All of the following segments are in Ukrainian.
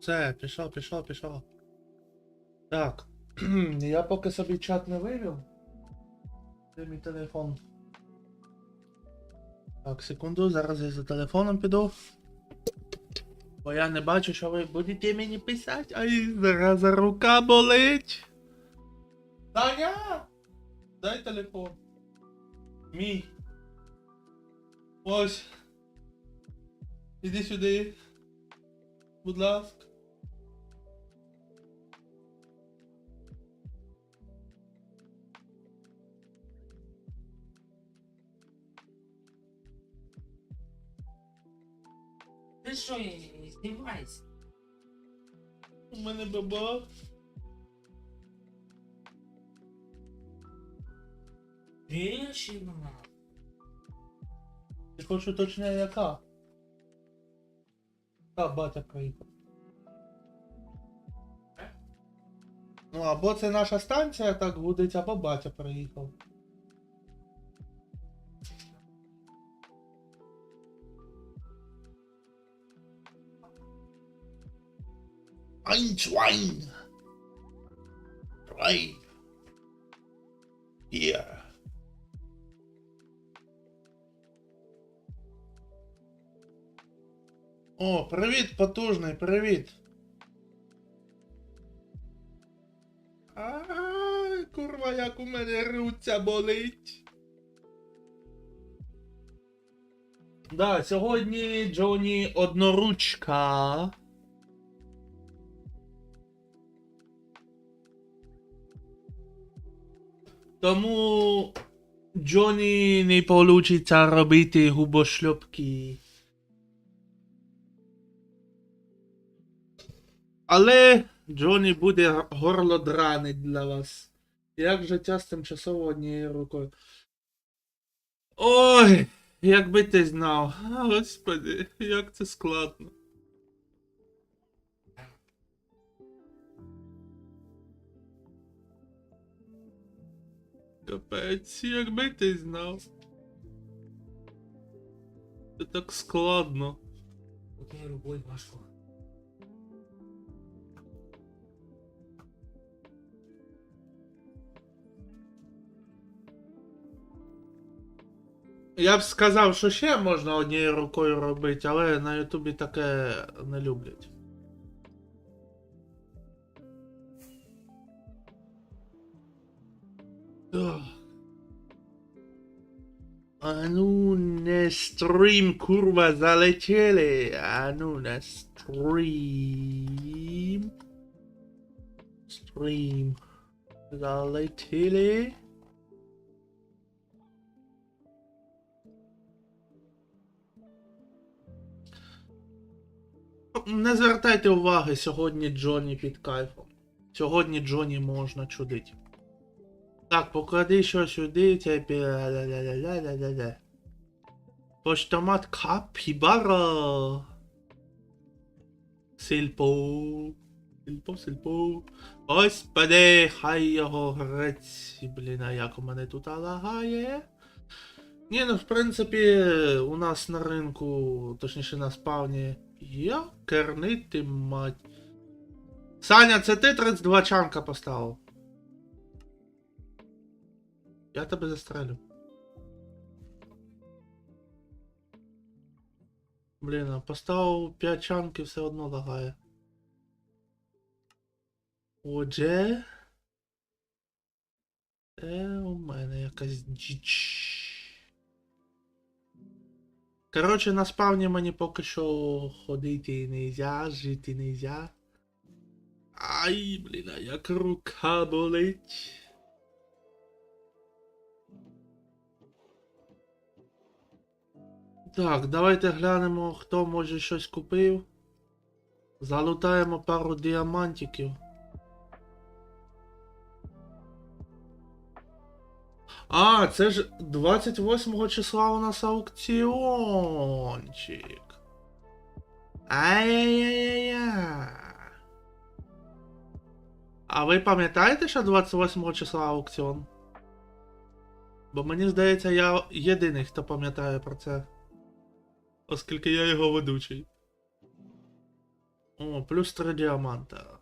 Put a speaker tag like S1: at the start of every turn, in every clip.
S1: Все, пішов, пішов, пішов. Так. я поки собі чат не вивів. Де мій телефон? Так, секунду, зараз я за телефоном піду. Бо я не бачу, що ви будете мені писати. Ай, зараз рука болить. Таня! Дай телефон. Мій. Ось. Іди сюди. Будь ласка.
S2: Ти що, знімайся?
S1: У мене баба.
S2: Дівчина.
S1: Ти хочеш уточняти яка? Та батя приїхав. Ну, або це наша станція так гудить, або батя приїхав. Einschwein! Drei! Hier! О, привіт, потужний, привіт. Ай, курва, як у мене руця болить. Да, сьогодні Джоні одноручка. Тому Джоні не получиться робити губошльопки. Але Джоні буде горло дранить для вас. Як життя з тимчасово однією рукою. Ой, якби ти знав. Господи, як це складно. Капець, якби ти знав. Це так складно.
S2: Одною рукою важко.
S1: Я б сказав, що ще можна однією рукою робити, але на Ютубі таке не люблять. Ох. А ну не стрім, курва, залетіли. А ну на стрім. Стрім. Залетіли. Не звертайте уваги, сьогодні Джоні під кайфом. Сьогодні Джоні можна чудити. Так, поклади що сюди, це ля-ля-ля-ля-ля-ля. Сільпо, сільпо. Господи, хай його грець. Блін, а як у мене тут лагає. Ні, ну в принципі, у нас на ринку, точніше на спавні. Я кернити мать. Саня, це ти 32 чанка поставив? Я тебе застрелю. Блін, а поставив 5 чанків все одно лагає. Отже. Це у мене якась діч. Коротше, на спавні мені поки що ходити нельзя, жити нельзя. Ай, блін, а як рука болить. Так, давайте глянемо, хто може щось купив. Залутаємо пару діамантиків. А, це ж 28 числа у нас аукціончик. Ай-яй-яй-яй. А ви пам'ятаєте, що 28 числа аукціон? Бо мені здається, я єдиний, хто пам'ятає про це. Оскільки я його ведучий. О, плюс 3 діаманта.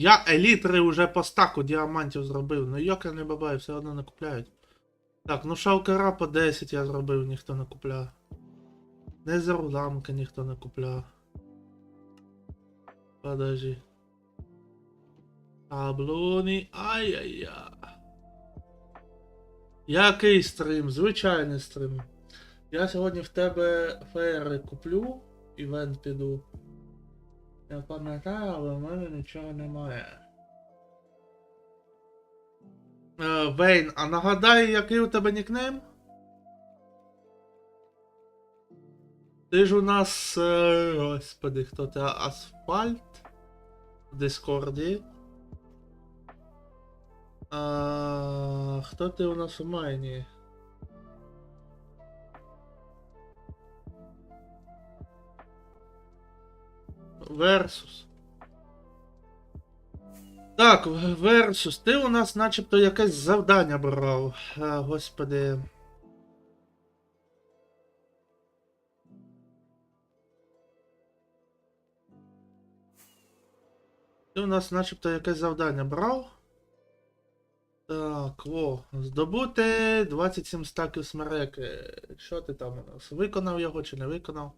S1: Я елітри вже по стаку діамантів зробив. Ну йока не бабай, все одно не купляють. Так, ну шалкера по 10 я зробив, ніхто не купляє. Незерламка ніхто не купляє. Подожди. Таблони. Ай-яй-яй. Який стрім? Звичайний стрім. Я сьогодні в тебе феєри куплю, івент піду. Я пам'ятаю, але в мене нічого немає. Е, Вейн, а нагадай, який у тебе нікнейм? Ти ж у нас. е, Господи, хто ти? Асфальт? В Дискорді. А, хто ти у нас у майні? Версус. Так, Версус, ти у нас начебто якесь завдання брав. А, господи. Ти у нас начебто якесь завдання брав. Так, о, здобути 27 стаків смереки. Що ти там у нас? Виконав його чи не виконав?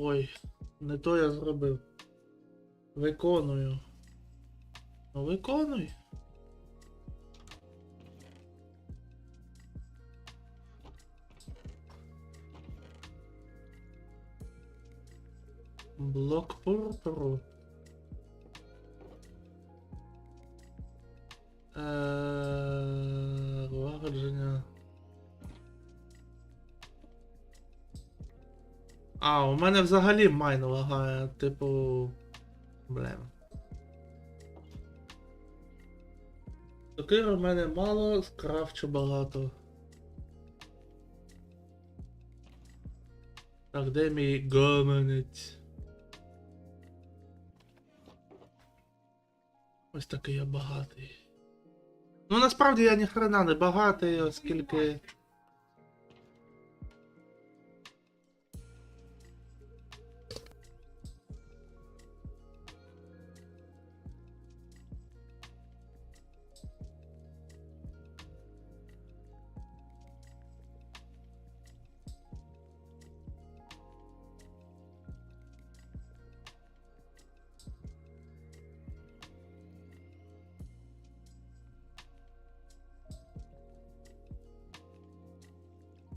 S1: Ой, не то я зробив. Виконую. Ну виконуй. Блок. А, у мене взагалі майн лагає, типу. Блин. Сокир у мене мало, скрафчу багато. Так, де мій гаманець? Ось такий я багатий. Ну насправді я ніхрена не багатий, оскільки